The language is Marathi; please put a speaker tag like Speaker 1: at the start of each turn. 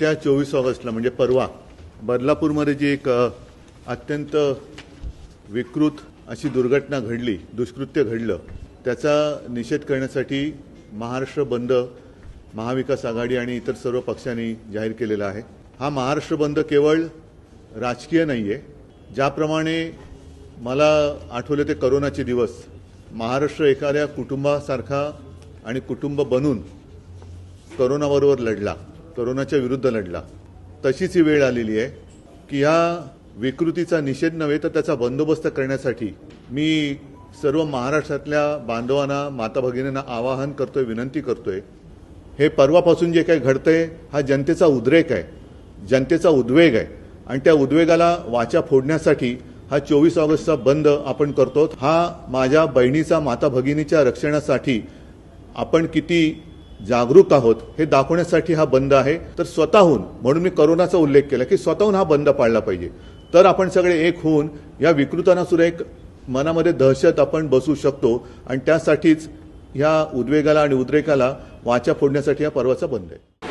Speaker 1: त्या चोवीस ऑगस्टला म्हणजे परवा बदलापूरमध्ये जी एक अत्यंत विकृत अशी दुर्घटना घडली दुष्कृत्य घडलं त्याचा निषेध करण्यासाठी महाराष्ट्र बंद महाविकास आघाडी आणि इतर सर्व पक्षांनी जाहीर केलेला आहे. हा महाराष्ट्र बंद केवळ राजकीय नाही आहे ज्याप्रमाणे मला आठवले ते करोनाचे दिवस महाराष्ट्र एखाद्या कुटुंबासारखा आणि कुटुंब बनून करोनाबरोबर लढला. करोनाच्या विरुद्ध लढला. तशीच ही वेळ आलेली आहे की ह्या विकृतीचा निषेध नव्हे तर त्याचा बंदोबस्त करण्यासाठी मी सर्व महाराष्ट्रातल्या बांधवांना माता भगिनींना आवाहन करतोय विनंती करतोय. हे परवापासून जे काही घडतंय हा जनतेचा उद्रेक आहे. जनतेचा उद्वेग आहे. आणि त्या उद्वेगाला वाचा फोडण्यासाठी हा चोवीस ऑगस्टचा बंद आपण करतो हा माझ्या बहिणीचा माता भगिनीच्या रक्षणासाठी आपण किती जागरूक आहोत हे दाखवण्यासाठी हा बंद आहे. तर स्वतःहून म्हणून मी करोनाचा उल्लेख केला की स्वतःहून हा बंद पाळला पाहिजे. तर आपण सगळे एक होऊन या विकृतांना सुद्धा एक मनामध्ये दहशत आपण बसू शकतो आणि त्यासाठीच ह्या उद्वेगाला आणि उद्रेकाला वाचा फोडण्यासाठी हा पर्वाचा बंद आहे.